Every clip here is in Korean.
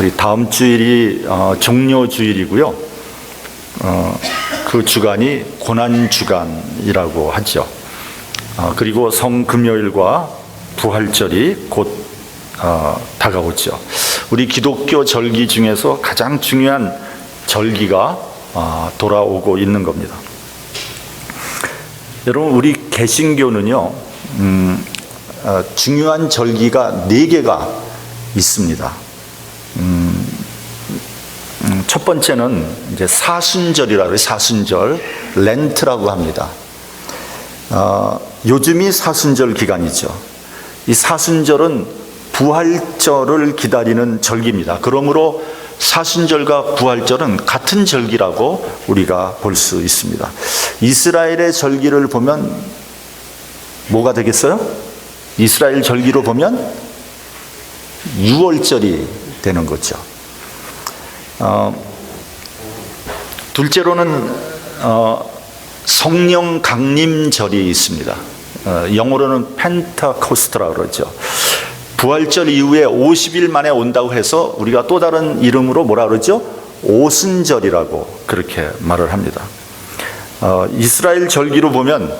우리 다음 주일이 어, 종료 주일이고요. 어, 그 주간이 고난 주간이라고 하죠. 어, 그리고 성금요일과 부활절이 곧 어, 다가오죠. 우리 기독교 절기 중에서 가장 중요한 절기가 어, 돌아오고 있는 겁니다. 여러분 우리 개신교는요 음, 어, 중요한 절기가 네 개가 있습니다. 첫 번째는 이제 사순절이라고 해요. 사순절 렌트라고 합니다. 어, 요즘이 사순절 기간이죠. 이 사순절은 부활절을 기다리는 절기입니다. 그러므로 사순절과 부활절은 같은 절기라고 우리가 볼 수 있습니다. 이스라엘의 절기를 보면 뭐가 되겠어요? 이스라엘 절기로 보면 6월절이 되는 거죠. 어, 둘째로는 어, 성령 강림절이 있습니다. 어, 영어로는 펜타코스트라 그러죠. 부활절 이후에 50일 만에 온다고 해서 우리가 또 다른 이름으로 뭐라 그러죠? 오순절이라고 그렇게 말을 합니다. 어, 이스라엘 절기로 보면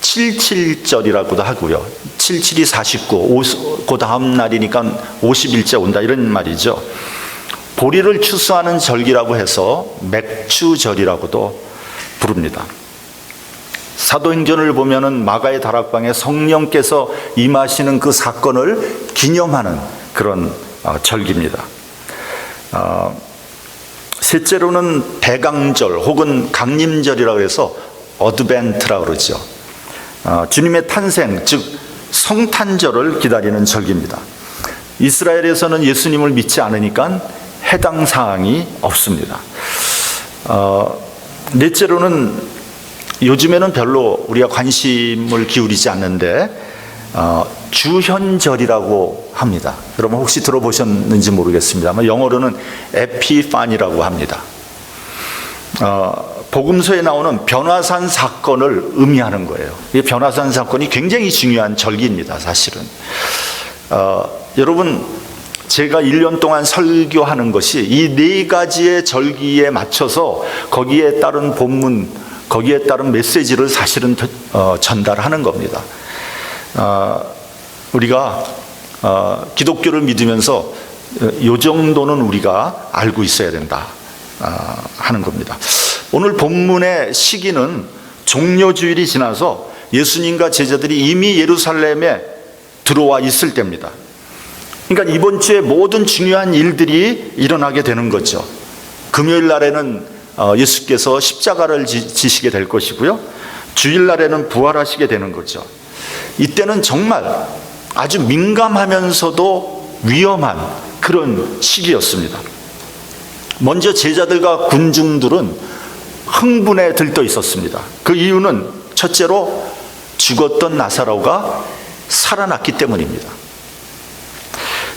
77절이라고도 하고요. 77이 49, 5, 그 다음 날이니까 50일째 온다 이런 말이죠. 보리를 추수하는 절기라고 해서 맥추절이라고도 부릅니다. 사도행전을 보면은 마가의 다락방에 성령께서 임하시는 그 사건을 기념하는 그런 어, 절기입니다. 어, 셋째로는 대강절 혹은 강림절이라고 해서 어드벤트라고 그러죠. 어, 주님의 탄생, 즉 성탄절을 기다리는 절기입니다. 이스라엘에서는 예수님을 믿지 않으니까 해당 사항이 없습니다. 어, 넷째로는 요즘에는 별로 우리가 관심을 기울이지 않는데 어, 주현절이라고 합니다. 여러분 혹시 들어보셨는지 모르겠습니다만 영어로는 에피판이라고 합니다. 어, 복음서에 나오는 변화산 사건을 의미하는 거예요. 이 변화산 사건이 굉장히 중요한 절기입니다. 사실은 어, 여러분 제가 1년 동안 설교하는 것이 이 네 가지의 절기에 맞춰서 거기에 따른 본문, 거기에 따른 메시지를 사실은 어, 전달하는 겁니다. 어, 우리가 어, 기독교를 믿으면서 요 정도는 우리가 알고 있어야 된다 어, 하는 겁니다. 오늘 본문의 시기는 종료주일이 지나서 예수님과 제자들이 이미 예루살렘에 들어와 있을 때입니다. 그러니까 이번 주에 모든 중요한 일들이 일어나게 되는 거죠. 금요일 날에는 어, 예수께서 십자가를 지시게 될 것이고요. 주일 날에는 부활하시게 되는 거죠. 이때는 정말 아주 민감하면서도 위험한 그런 시기였습니다. 먼저 제자들과 군중들은 흥분에 들떠 있었습니다. 그 이유는 첫째로 죽었던 나사로가 살아났기 때문입니다.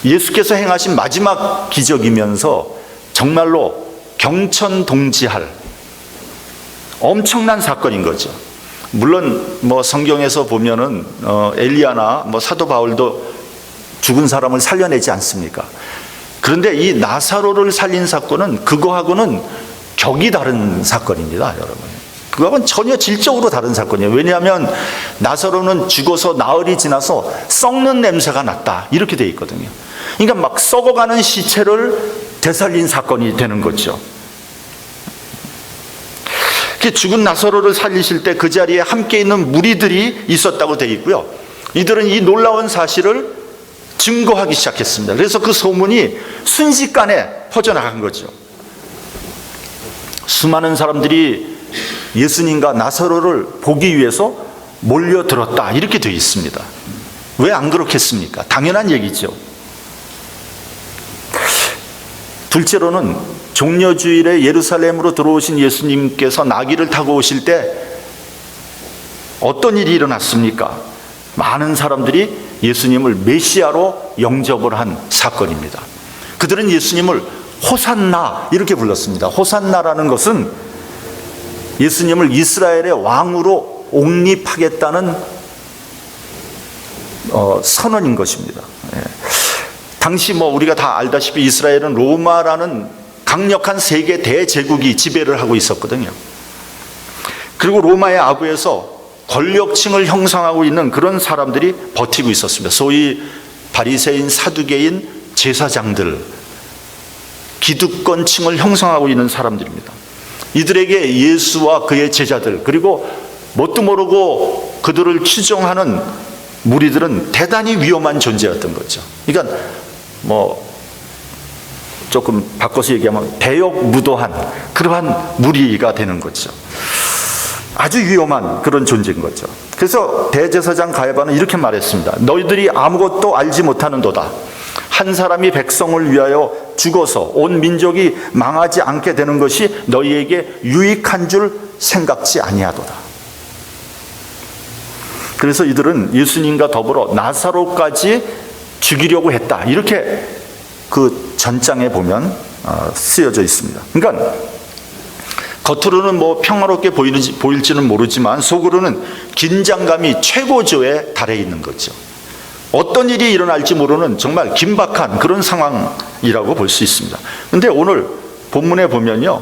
예수께서 행하신 마지막 기적이면서 정말로 경천동지할 엄청난 사건인 거죠. 물론 뭐 성경에서 보면은 어 엘리야나 뭐 사도 바울도 죽은 사람을 살려내지 않습니까? 그런데 이 나사로를 살린 사건은 그거하고는 격이 다른 사건입니다, 여러분. 그거하고는 전혀 질적으로 다른 사건이에요. 왜냐하면 나사로는 죽어서 나흘이 지나서 썩는 냄새가 났다. 이렇게 돼 있거든요. 그러니까 막 썩어가는 시체를 되살린 사건이 되는 거죠. 죽은 나사로를 살리실 때 그 자리에 함께 있는 무리들이 있었다고 되어 있고요. 이들은 이 놀라운 사실을 증거하기 시작했습니다. 그래서 그 소문이 순식간에 퍼져나간 거죠. 수많은 사람들이 예수님과 나사로를 보기 위해서 몰려들었다. 이렇게 되어 있습니다. 왜 안 그렇겠습니까? 당연한 얘기죠. 둘째로는 종려주일에 예루살렘으로 들어오신 예수님께서 나귀를 타고 오실 때 어떤 일이 일어났습니까? 많은 사람들이 예수님을 메시아로 영접을 한 사건입니다. 그들은 예수님을 호산나 이렇게 불렀습니다. 호산나라는 것은 예수님을 이스라엘의 왕으로 옹립하겠다는 어, 선언인 것입니다. 예. 당시 뭐 우리가 다 알다시피 이스라엘은 로마라는 강력한 세계 대제국이 지배를 하고 있었거든요. 그리고 로마의 아부에서 권력층을 형성하고 있는 그런 사람들이 버티고 있었습니다. 소위 바리새인, 사두개인, 제사장들, 기득권층을 형성하고 있는 사람들입니다. 이들에게 예수와 그의 제자들 그리고 뭣도 모르고 그들을 추종하는 무리들은 대단히 위험한 존재였던 거죠. 그러니까 뭐 조금 바꿔서 얘기하면 대역 무도한 그러한 무리가 되는 거죠. 아주 위험한 그런 존재인 거죠. 그래서 대제사장 가야바는 이렇게 말했습니다. 너희들이 아무것도 알지 못하는 도다. 한 사람이 백성을 위하여 죽어서 온 민족이 망하지 않게 되는 것이 너희에게 유익한 줄 생각지 아니하도다. 그래서 이들은 예수님과 더불어 나사로까지 죽이려고 했다. 이렇게 그 전장에 보면 어, 쓰여져 있습니다. 그러니까 겉으로는 뭐 평화롭게 보이는지, 보일지는 모르지만 속으로는 긴장감이 최고조에 달해 있는 거죠. 어떤 일이 일어날지 모르는 정말 긴박한 그런 상황이라고 볼 수 있습니다. 근데 오늘 본문에 보면요.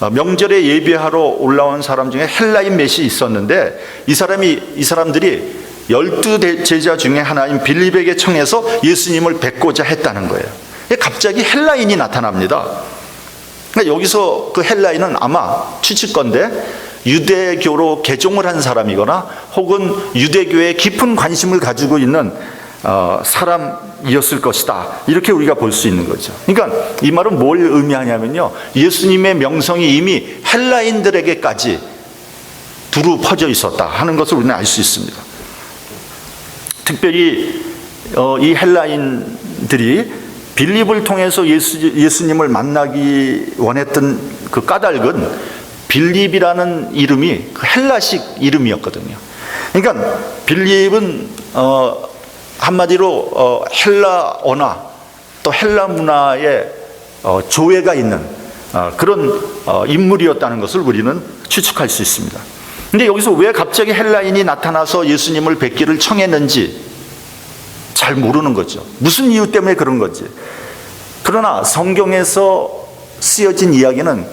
어, 명절에 예배하러 올라온 사람 중에 헬라인 몇이 있었는데 이 사람이 이 사람들이 열두 대- 제자 중에 하나인 빌립에게 청해서 예수님을 뵙고자 했다는 거예요. 갑자기 헬라인이 나타납니다. 그러니까 여기서 그 헬라인은 아마 추측건데 유대교로 개종을 한 사람이거나 혹은 유대교에 깊은 관심을 가지고 있는 어, 사람이었을 것이다. 이렇게 우리가 볼 수 있는 거죠. 그러니까 이 말은 뭘 의미하냐면요. 예수님의 명성이 이미 헬라인들에게까지 두루 퍼져 있었다 하는 것을 우리는 알 수 있습니다. 특별히 어, 이 헬라인들이 빌립을 통해서 예수, 예수님을 만나기 원했던 그 까닭은 빌립이라는 이름이 그 헬라식 이름이었거든요. 그러니까 빌립은 어, 한마디로 어, 헬라어나 또 헬라 문화의 어, 조예가 있는 어, 그런 어, 인물이었다는 것을 우리는 추측할 수 있습니다. 근데 여기서 왜 갑자기 헬라인이 나타나서 예수님을 뵙기를 청했는지 잘 모르는 거죠. 무슨 이유 때문에 그런 건지. 그러나 성경에서 쓰여진 이야기는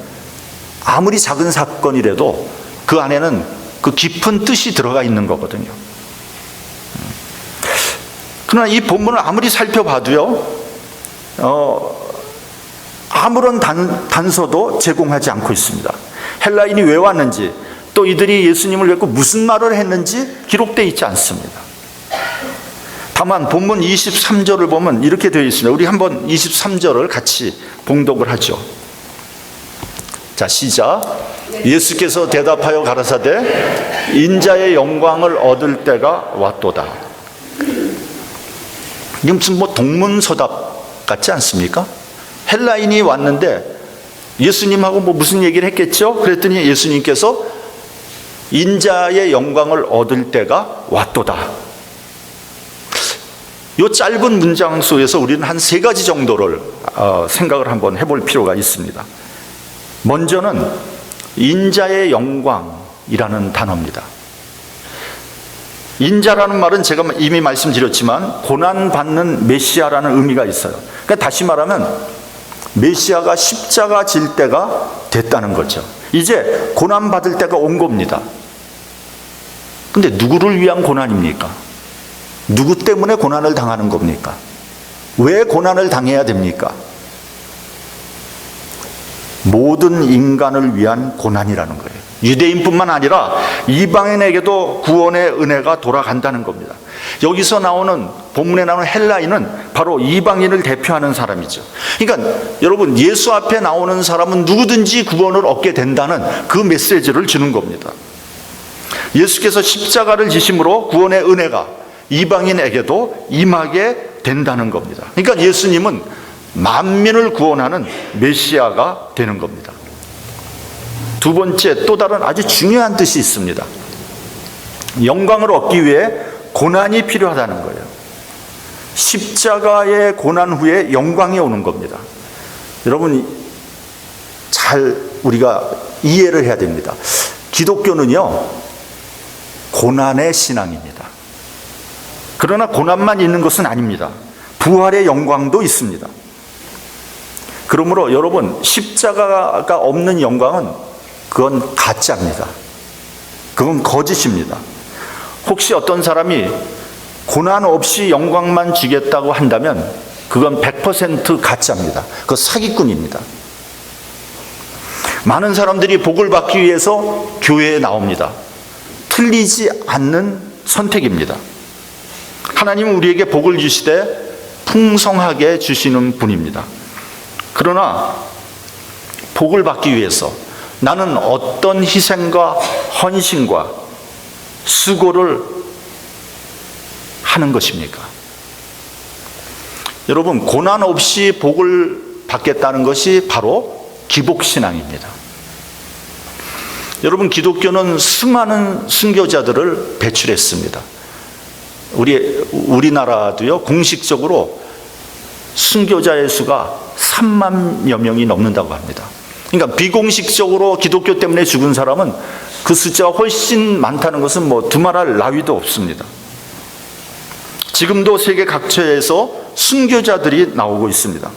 아무리 작은 사건이라도 그 안에는 그 깊은 뜻이 들어가 있는 거거든요. 그러나 이 본문을 아무리 살펴봐도요, 어, 아무런 단, 단서도 제공하지 않고 있습니다. 헬라인이 왜 왔는지, 또 이들이 예수님을 뵙고 무슨 말을 했는지 기록되어 있지 않습니다. 다만 본문 23절을 보면 이렇게 되어 있습니다. 우리 한번 23절을 같이 봉독을 하죠. 자, 시작. 예수께서 대답하여 가라사대 인자의 영광을 얻을 때가 왔도다. 이게 무슨 뭐 동문서답 같지 않습니까? 헬라인이 왔는데 예수님하고 뭐 무슨 얘기를 했겠죠? 그랬더니 예수님께서 인자의 영광을 얻을 때가 왔도다. 이 짧은 문장 속에서 우리는 한 세 가지 정도를 어, 생각을 한번 해볼 필요가 있습니다. 먼저는 인자의 영광이라는 단어입니다. 인자라는 말은 제가 이미 말씀드렸지만 고난받는 메시아라는 의미가 있어요. 그러니까 다시 말하면 메시아가 십자가 질 때가 됐다는 거죠. 이제 고난받을 때가 온 겁니다. 근데 누구를 위한 고난입니까? 누구 때문에 고난을 당하는 겁니까? 왜 고난을 당해야 됩니까? 모든 인간을 위한 고난이라는 거예요. 유대인뿐만 아니라 이방인에게도 구원의 은혜가 돌아간다는 겁니다. 여기서 나오는 본문에 나오는 헬라인은 바로 이방인을 대표하는 사람이죠. 그러니까 여러분 예수 앞에 나오는 사람은 누구든지 구원을 얻게 된다는 그 메시지를 주는 겁니다. 예수께서 십자가를 지심으로 구원의 은혜가 이방인에게도 임하게 된다는 겁니다. 그러니까 예수님은 만민을 구원하는 메시아가 되는 겁니다. 두 번째 또 다른 아주 중요한 뜻이 있습니다. 영광을 얻기 위해 고난이 필요하다는 거예요. 십자가의 고난 후에 영광이 오는 겁니다. 여러분 잘 우리가 이해를 해야 됩니다. 기독교는요 고난의 신앙입니다. 그러나 고난만 있는 것은 아닙니다. 부활의 영광도 있습니다. 그러므로 여러분 십자가가 없는 영광은 그건 가짜입니다. 그건 거짓입니다. 혹시 어떤 사람이 고난 없이 영광만 주겠다고 한다면 그건 100% 가짜입니다. 그 사기꾼입니다. 많은 사람들이 복을 받기 위해서 교회에 나옵니다. 틀리지 않는 선택입니다. 하나님은 우리에게 복을 주시되 풍성하게 주시는 분입니다. 그러나 복을 받기 위해서 나는 어떤 희생과 헌신과 수고를 하는 것입니까? 여러분, 고난 없이 복을 받겠다는 것이 바로 기복신앙입니다. 여러분, 기독교는 수많은 순교자들을 배출했습니다. 우리, 우리나라도요, 공식적으로 순교자의 수가 3만여 명이 넘는다고 합니다. 그러니까 비공식적으로 기독교 때문에 죽은 사람은 그 숫자가 훨씬 많다는 것은 뭐 두말할 나위도 없습니다. 지금도 세계 각처에서 순교자들이 나오고 있습니다.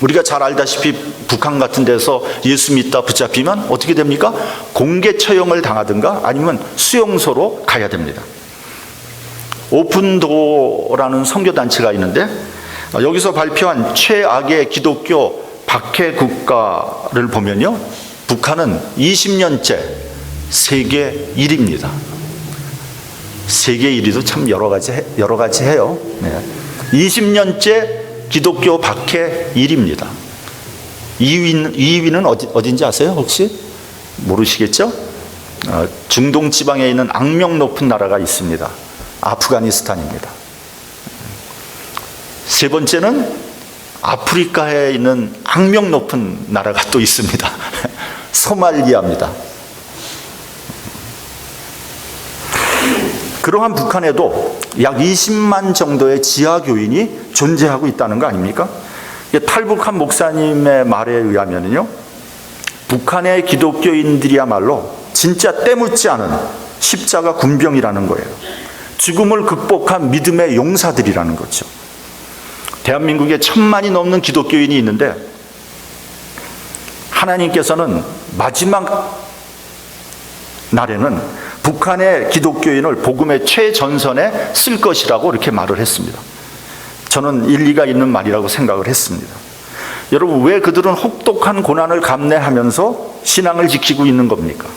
우리가 잘 알다시피 북한 같은 데서 예수 믿다 붙잡히면 어떻게 됩니까? 공개 처형을 당하든가 아니면 수용소로 가야 됩니다. 오픈도라는 선교단체가 있는데 여기서 발표한 최악의 기독교 박해 국가를 보면요. 북한은 20년째 세계 1위입니다. 세계 1위도 참 여러 가지, 해- 여러 가지 해요. 네. 20년째 기독교 박해 1위입니다. 2위는, 2위는 어디, 어딘지 아세요? 혹시? 모르시겠죠? 어, 중동 지방에 있는 악명 높은 나라가 있습니다. 아프가니스탄입니다. 세 번째는 아프리카에 있는 악명 높은 나라가 또 있습니다. 소말리아입니다. 그러한 북한에도 약 20만 정도의 지하 교인이 존재하고 있다는 거 아닙니까? 탈북한 목사님의 말에 의하면요. 북한의 기독교인들이야말로 진짜 때묻지 않은 십자가 군병이라는 거예요. 죽음을 극복한 믿음의 용사들이라는 거죠. 대한민국에 천만이 넘는 기독교인이 있는데 하나님께서는 마지막 날에는 북한의 기독교인을 복음의 최전선에 쓸 것이라고 이렇게 말을 했습니다. 저는 일리가 있는 말이라고 생각을 했습니다. 여러분, 왜 그들은 혹독한 고난을 감내하면서 신앙을 지키고 있는 겁니까?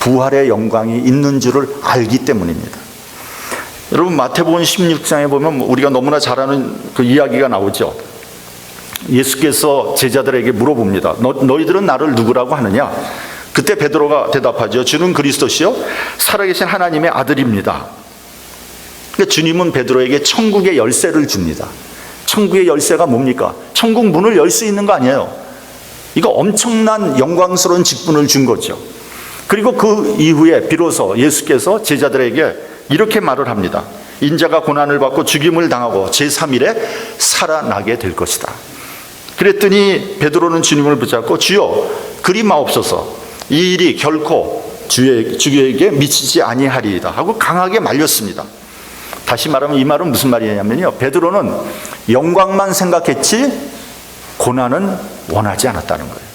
부활의 영광이 있는 줄을 알기 때문입니다. 여러분, 마태복음 16장에 보면 우리가 너무나 잘 아는 그 이야기가 나오죠. 예수께서 제자들에게 물어봅니다. 너, 너희들은 나를 누구라고 하느냐? 그때 베드로가 대답하죠. 주는 그리스도시요 살아계신 하나님의 아들입니다. 그러니까 주님은 베드로에게 천국의 열쇠를 줍니다. 천국의 열쇠가 뭡니까? 천국 문을 열 수 있는 거 아니에요. 이거 엄청난 영광스러운 직분을 준 거죠. 그리고 그 이후에 비로소 예수께서 제자들에게 이렇게 말을 합니다. 인자가 고난을 받고 죽임을 당하고 제3일에 살아나게 될 것이다. 그랬더니 베드로는 주님을 붙잡고 주여 그리 마옵소서 이 일이 결코 주의, 주에게 미치지 아니하리이다 하고 강하게 말렸습니다. 다시 말하면 이 말은 무슨 말이냐면요. 베드로는 영광만 생각했지 고난은 원하지 않았다는 거예요.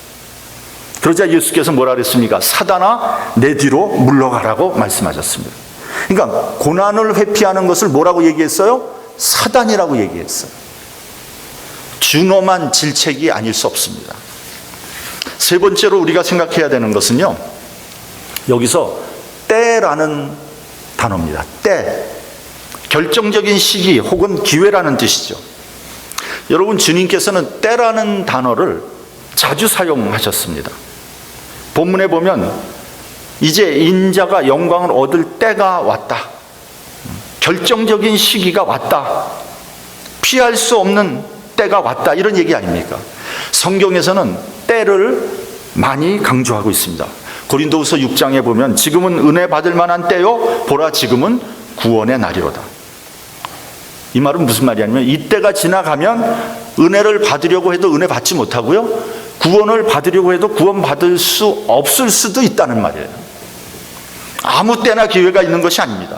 그러자 예수께서 뭐라 그랬습니까? 사단아 내 뒤로 물러가라고 말씀하셨습니다. 그러니까 고난을 회피하는 것을 뭐라고 얘기했어요? 사단이라고 얘기했어요. 준엄한 질책이 아닐 수 없습니다. 세 번째로 우리가 생각해야 되는 것은요. 여기서 때라는 단어입니다. 때. 결정적인 시기 혹은 기회라는 뜻이죠. 여러분 주님께서는 때라는 단어를 자주 사용하셨습니다. 본문에 보면 이제 인자가 영광을 얻을 때가 왔다. 결정적인 시기가 왔다. 피할 수 없는 때가 왔다. 이런 얘기 아닙니까? 성경에서는 때를 많이 강조하고 있습니다. 고린도후서 6장에 보면 지금은 은혜 받을 만한 때요 보라 지금은 구원의 날이로다. 이 말은 무슨 말이냐면 이때가 지나가면 은혜를 받으려고 해도 은혜 받지 못하고요. 구원을 받으려고 해도 구원 받을 수 없을 수도 있다는 말이에요. 아무 때나 기회가 있는 것이 아닙니다.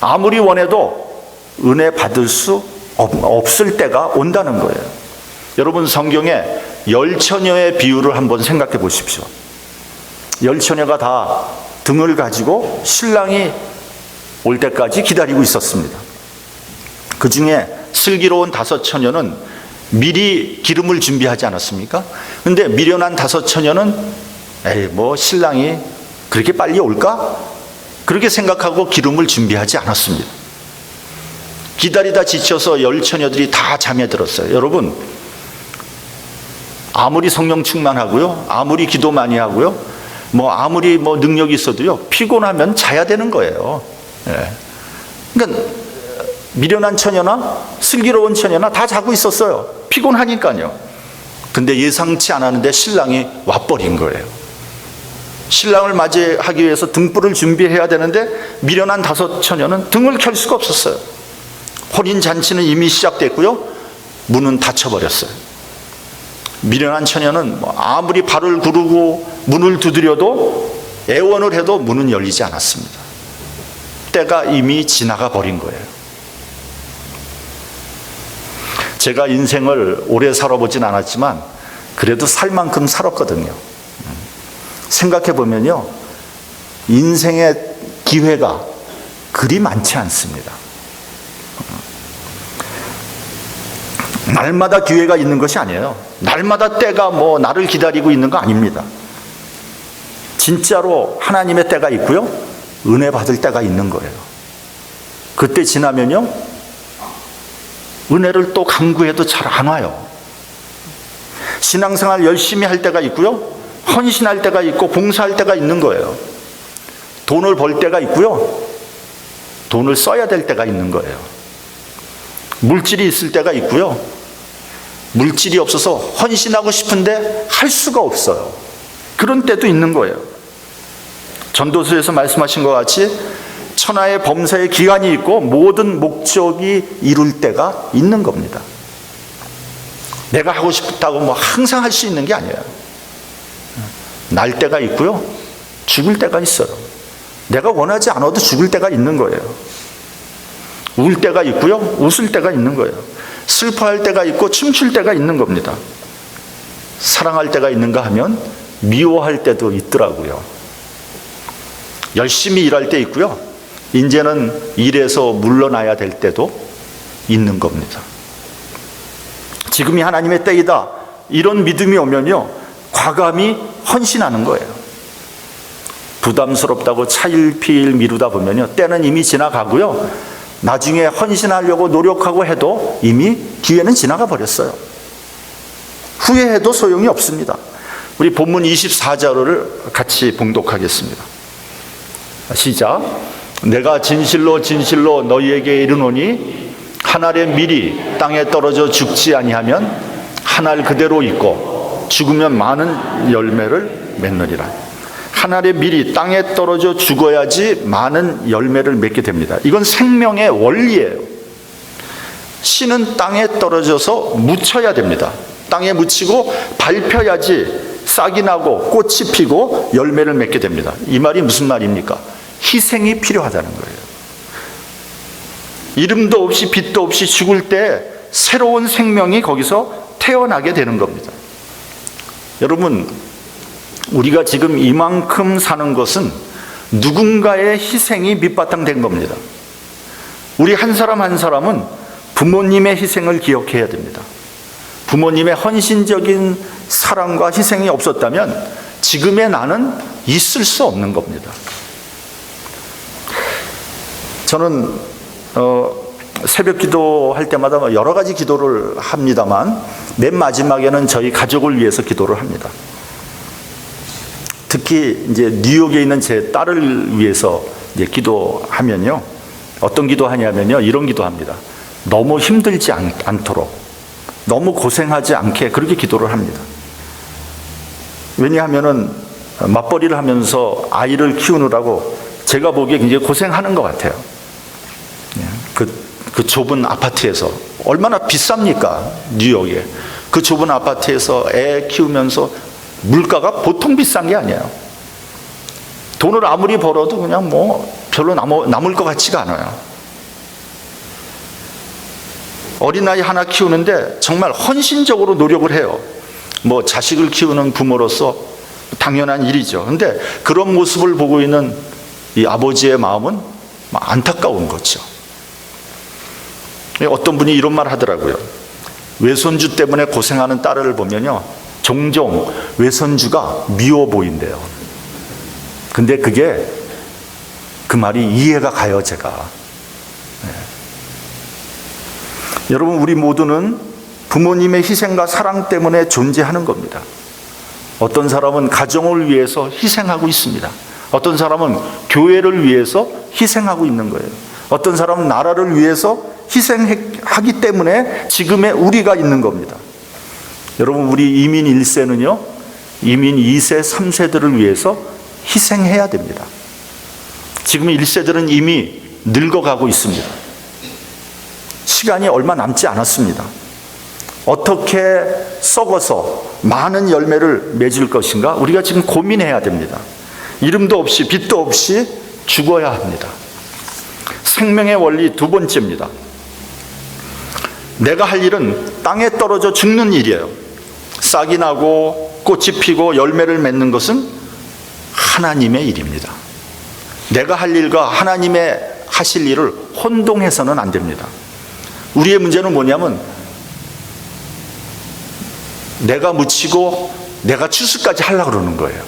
아무리 원해도 은혜 받을 수 없, 없을 때가 온다는 거예요. 여러분 성경에 열 처녀의 비유를 한번 생각해 보십시오. 열 처녀가 다 등을 가지고 신랑이 올 때까지 기다리고 있었습니다. 그 중에 슬기로운 다섯 처녀는 미리 기름을 준비하지 않았습니까? 근데 미련한 다섯 처녀는 에이 뭐 신랑이 그렇게 빨리 올까? 그렇게 생각하고 기름을 준비하지 않았습니다. 기다리다 지쳐서 열 처녀들이 다 잠에 들었어요. 여러분 아무리 성령 충만하고요, 아무리 기도 많이 하고요, 뭐 아무리 뭐 능력이 있어도요 피곤하면 자야 되는 거예요. 예. 그러니까 미련한 처녀나 슬기로운 처녀나 다 자고 있었어요. 피곤하니까요. 근데 예상치 않았는데 신랑이 와버린 거예요. 신랑을 맞이하기 위해서 등불을 준비해야 되는데 미련한 다섯 처녀는 등을 켤 수가 없었어요. 혼인 잔치는 이미 시작됐고요. 문은 닫혀버렸어요. 미련한 처녀는 뭐 아무리 발을 구르고 문을 두드려도 애원을 해도 문은 열리지 않았습니다. 때가 이미 지나가 버린 거예요. 제가 인생을 오래 살아보진 않았지만 그래도 살 만큼 살았거든요. 생각해 보면요. 인생의 기회가 그리 많지 않습니다. 날마다 기회가 있는 것이 아니에요. 날마다 때가 뭐 나를 기다리고 있는 거 아닙니다. 진짜로 하나님의 때가 있고요. 은혜 받을 때가 있는 거예요. 그때 지나면요. 은혜를 또 강구해도 잘 안 와요. 신앙생활 열심히 할 때가 있고요. 헌신할 때가 있고 봉사할 때가 있는 거예요. 돈을 벌 때가 있고요. 돈을 써야 될 때가 있는 거예요. 물질이 있을 때가 있고요. 물질이 없어서 헌신하고 싶은데 할 수가 없어요. 그런 때도 있는 거예요. 전도서에서 말씀하신 것 같이 천하의 범사의 기간이 있고 모든 목적이 이룰 때가 있는 겁니다. 내가 하고 싶다고 뭐 항상 할 수 있는 게 아니에요. 날 때가 있고요. 죽을 때가 있어요. 내가 원하지 않아도 죽을 때가 있는 거예요. 울 때가 있고요. 웃을 때가 있는 거예요. 슬퍼할 때가 있고 춤출 때가 있는 겁니다. 사랑할 때가 있는가 하면 미워할 때도 있더라고요. 열심히 일할 때 있고요. 이제는 일에서 물러나야 될 때도 있는 겁니다. 지금이 하나님의 때이다. 이런 믿음이 오면요. 과감히 헌신하는 거예요. 부담스럽다고 차일피일 미루다 보면요. 때는 이미 지나가고요. 나중에 헌신하려고 노력하고 해도 이미 기회는 지나가 버렸어요. 후회해도 소용이 없습니다. 우리 본문 24절을 같이 봉독하겠습니다. 시작. 내가 진실로 진실로 너희에게 이르노니 한 알의 밀이 땅에 떨어져 죽지 아니하면 한 알 그대로 있고 죽으면 많은 열매를 맺느니라. 한 알의 밀이 땅에 떨어져 죽어야지 많은 열매를 맺게 됩니다. 이건 생명의 원리예요. 씨는 땅에 떨어져서 묻혀야 됩니다. 땅에 묻히고 밟혀야지 싹이 나고 꽃이 피고 열매를 맺게 됩니다. 이 말이 무슨 말입니까? 희생이 필요하다는 거예요. 이름도 없이 빛도 없이 죽을 때 새로운 생명이 거기서 태어나게 되는 겁니다. 여러분, 우리가 지금 이만큼 사는 것은 누군가의 희생이 밑바탕 된 겁니다. 우리 한 사람 한 사람은 부모님의 희생을 기억해야 됩니다. 부모님의 헌신적인 사랑과 희생이 없었다면 지금의 나는 있을 수 없는 겁니다. 저는 어, 새벽 기도할 때마다 뭐 여러 가지 기도를 합니다만 맨 마지막에는 저희 가족을 위해서 기도를 합니다. 특히 이제 뉴욕에 있는 제 딸을 위해서 이제 기도하면요. 어떤 기도하냐면요. 이런 기도합니다. 너무 힘들지 않, 않도록 너무 고생하지 않게 그렇게 기도를 합니다. 왜냐하면은 맞벌이를 하면서 아이를 키우느라고 제가 보기에 굉장히 고생하는 것 같아요. 그, 그 좁은 아파트에서 얼마나 비쌉니까? 뉴욕에. 그 좁은 아파트에서 애 키우면서 물가가 보통 비싼 게 아니에요. 돈을 아무리 벌어도 그냥 뭐 별로 남어, 남을 것 같지가 않아요. 어린아이 하나 키우는데 정말 헌신적으로 노력을 해요. 뭐 자식을 키우는 부모로서 당연한 일이죠. 근데 그런 모습을 보고 있는 이 아버지의 마음은 막 안타까운 거죠. 어떤 분이 이런 말 하더라고요. 외손주 때문에 고생하는 딸을 보면요. 종종 외손주가 미워 보인대요. 근데 그게 그 말이 이해가 가요, 제가. 네. 여러분, 우리 모두는 부모님의 희생과 사랑 때문에 존재하는 겁니다. 어떤 사람은 가정을 위해서 희생하고 있습니다. 어떤 사람은 교회를 위해서 희생하고 있는 거예요. 어떤 사람은 나라를 위해서 희생하기 때문에 지금의 우리가 있는 겁니다. 여러분, 우리 이민 1세는요, 이민 2세, 3세들을 위해서 희생해야 됩니다. 지금 1세들은 이미 늙어가고 있습니다. 시간이 얼마 남지 않았습니다. 어떻게 썩어서 많은 열매를 맺을 것인가? 우리가 지금 고민해야 됩니다. 이름도 없이 빛도 없이 죽어야 합니다. 생명의 원리 두 번째입니다. 내가 할 일은 땅에 떨어져 죽는 일이에요. 싹이 나고 꽃이 피고 열매를 맺는 것은 하나님의 일입니다. 내가 할 일과 하나님의 하실 일을 혼동해서는 안 됩니다. 우리의 문제는 뭐냐면 내가 묻히고 내가 추수까지 하려고 그러는 거예요.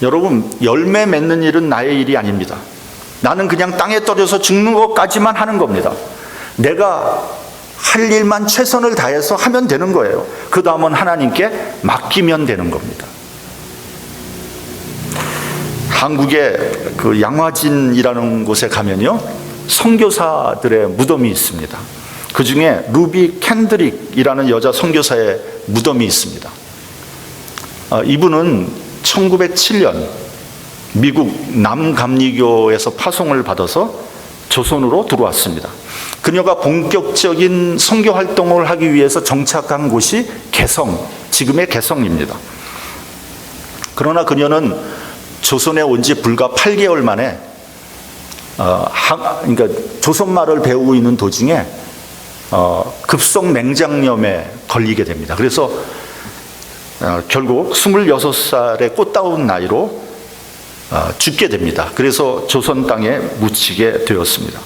여러분, 열매 맺는 일은 나의 일이 아닙니다. 나는 그냥 땅에 떨어져 죽는 것까지만 하는 겁니다. 내가 할 일만 최선을 다해서 하면 되는 거예요. 그 다음은 하나님께 맡기면 되는 겁니다. 한국의 그 양화진이라는 곳에 가면요. 선교사들의 무덤이 있습니다. 그 중에 루비 캔드릭이라는 여자 선교사의 무덤이 있습니다. 아, 이분은 1907년 미국 남감리교에서 파송을 받아서 조선으로 들어왔습니다. 그녀가 본격적인 선교 활동을 하기 위해서 정착한 곳이 개성, 지금의 개성입니다. 그러나 그녀는 조선에 온 지 불과 8개월 만에 어, 하, 그러니까 조선말을 배우고 있는 도중에 어, 급성 맹장염에 걸리게 됩니다. 그래서 어, 결국 26살의 꽃다운 나이로 어, 죽게 됩니다. 그래서 조선 땅에 묻히게 되었습니다.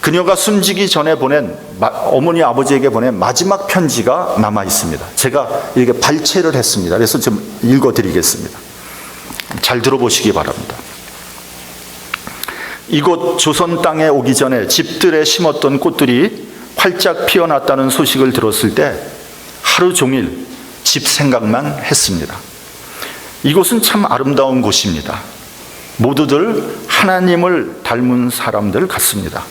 그녀가 숨지기 전에 보낸 어머니 아버지에게 보낸 마지막 편지가 남아 있습니다. 제가 이렇게 발췌를 했습니다. 그래서 좀 읽어 드리겠습니다. 잘 들어보시기 바랍니다. 이곳 조선 땅에 오기 전에 집들에 심었던 꽃들이 활짝 피어났다는 소식을 들었을 때 하루 종일 집 생각만 했습니다. 이곳은 참 아름다운 곳입니다. 모두들 하나님을 닮은 사람들 같습니다.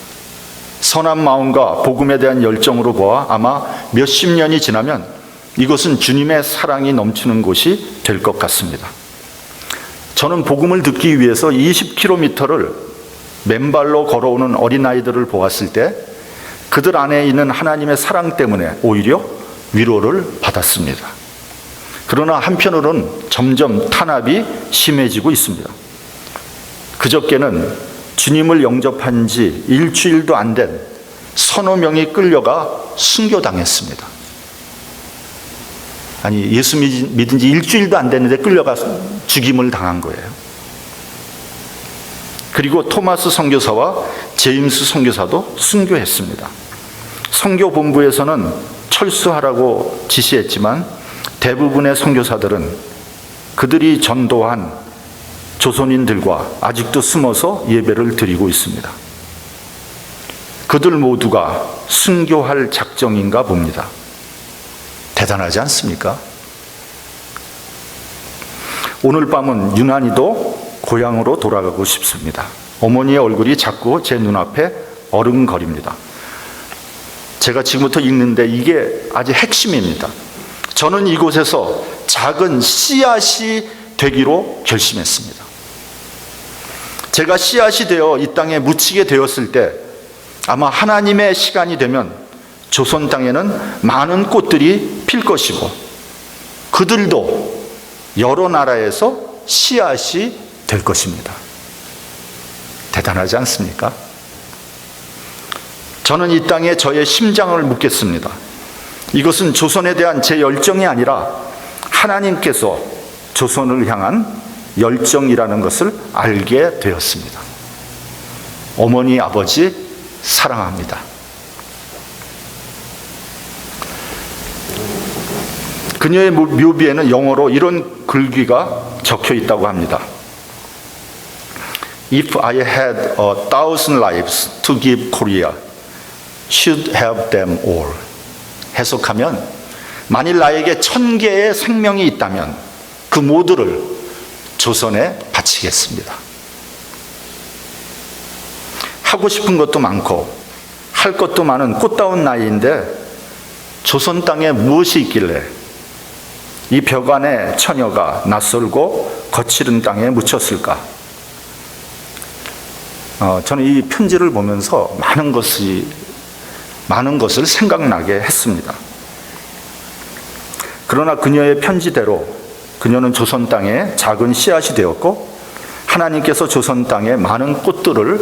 선한 마음과 복음에 대한 열정으로 보아 아마 몇십 년이 지나면 이곳은 주님의 사랑이 넘치는 곳이 될 것 같습니다. 저는 복음을 듣기 위해서 20km를 맨발로 걸어오는 어린아이들을 보았을 때 그들 안에 있는 하나님의 사랑 때문에 오히려 위로를 받았습니다. 그러나 한편으로는 점점 탄압이 심해지고 있습니다. 그저께는 주님을 영접한 지 일주일도 안 된 서너 명이 끌려가 순교당했습니다. 아니, 예수 믿은 지 일주일도 안 됐는데 끌려가 죽임을 당한 거예요. 그리고 토마스 선교사와 제임스 선교사도 순교했습니다. 선교 본부에서는 철수하라고 지시했지만 대부분의 선교사들은 그들이 전도한 조선인들과 아직도 숨어서 예배를 드리고 있습니다. 그들 모두가 순교할 작정인가 봅니다. 대단하지 않습니까? 오늘 밤은 유난히도 고향으로 돌아가고 싶습니다. 어머니의 얼굴이 자꾸 제 눈앞에 어른거립니다. 제가 지금부터 읽는데 이게 아주 핵심입니다. 저는 이곳에서 작은 씨앗이 되기로 결심했습니다. 제가 씨앗이 되어 이 땅에 묻히게 되었을 때 아마 하나님의 시간이 되면 조선 땅에는 많은 꽃들이 필 것이고 그들도 여러 나라에서 씨앗이 될 것입니다. 대단하지 않습니까? 저는 이 땅에 저의 심장을 묻겠습니다. 이것은 조선에 대한 제 열정이 아니라 하나님께서 조선을 향한 열정이라는 것을 알게 되었습니다. 어머니, 아버지, 사랑합니다. 그녀의 묘비에는 영어로 이런 글귀가 적혀 있다고 합니다. If I had a thousand lives to give Korea, should have them all. 해석하면 만일 나에게 천 개의 생명이 있다면 그 모두를 조선에 바치겠습니다. 하고 싶은 것도 많고 할 것도 많은 꽃다운 나이인데 조선 땅에 무엇이 있길래 이 벽안에 처녀가 낯설고 거칠은 땅에 묻혔을까? 어, 저는 이 편지를 보면서 많은 것이 많은 것을 생각나게 했습니다. 그러나 그녀의 편지대로 그녀는 조선 땅에 작은 씨앗이 되었고 하나님께서 조선 땅에 많은 꽃들을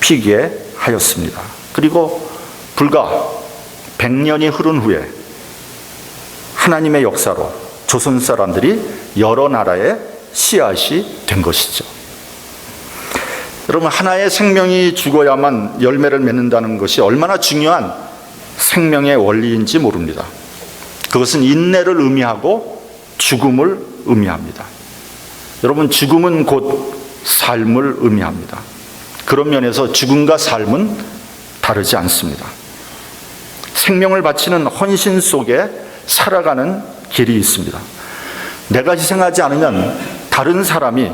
피게 하였습니다. 그리고 불과 100년이 흐른 후에 하나님의 역사로 조선 사람들이 여러 나라의 씨앗이 된 것이죠. 여러분, 하나의 생명이 죽어야만 열매를 맺는다는 것이 얼마나 중요한 생명의 원리인지 모릅니다. 그것은 인내를 의미하고 죽음을 의미합니다. 여러분, 죽음은 곧 삶을 의미합니다. 그런 면에서 죽음과 삶은 다르지 않습니다. 생명을 바치는 헌신 속에 살아가는 길이 있습니다. 내가 희생하지 않으면 다른 사람이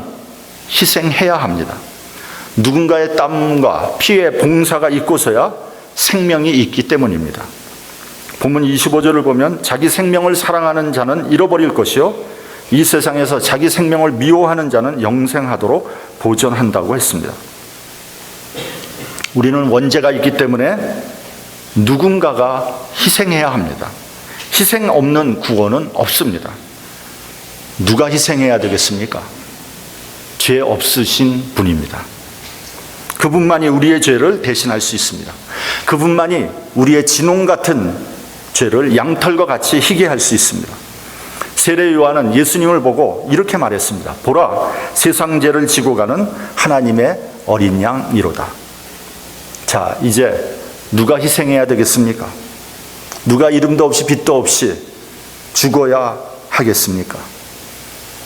희생해야 합니다. 누군가의 땀과 피의 봉사가 있고서야 생명이 있기 때문입니다. 본문 25절을 보면 자기 생명을 사랑하는 자는 잃어버릴 것이요 이 세상에서 자기 생명을 미워하는 자는 영생하도록 보존한다고 했습니다. 우리는 원죄가 있기 때문에 누군가가 희생해야 합니다. 희생 없는 구원은 없습니다. 누가 희생해야 되겠습니까? 죄 없으신 분입니다. 그분만이 우리의 죄를 대신할 수 있습니다. 그분만이 우리의 진홍 같은 죄를 양털과 같이 희게 할 수 있습니다. 세례 요한은 예수님을 보고 이렇게 말했습니다. 보라, 세상 죄를 지고 가는 하나님의 어린 양이로다. 자, 이제 누가 희생해야 되겠습니까? 누가 이름도 없이 빛도 없이 죽어야 하겠습니까?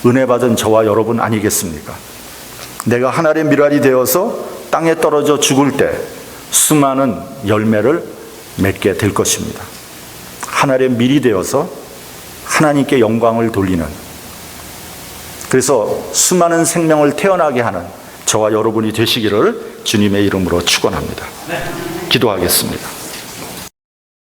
은혜 받은 저와 여러분 아니겠습니까? 내가 하나님의 미랄이 되어서 땅에 떨어져 죽을 때 수많은 열매를 맺게 될 것입니다. 하나님의 밀이 되어서 하나님께 영광을 돌리는 그래서 수많은 생명을 태어나게 하는 저와 여러분이 되시기를 주님의 이름으로 축원합니다. 기도하겠습니다.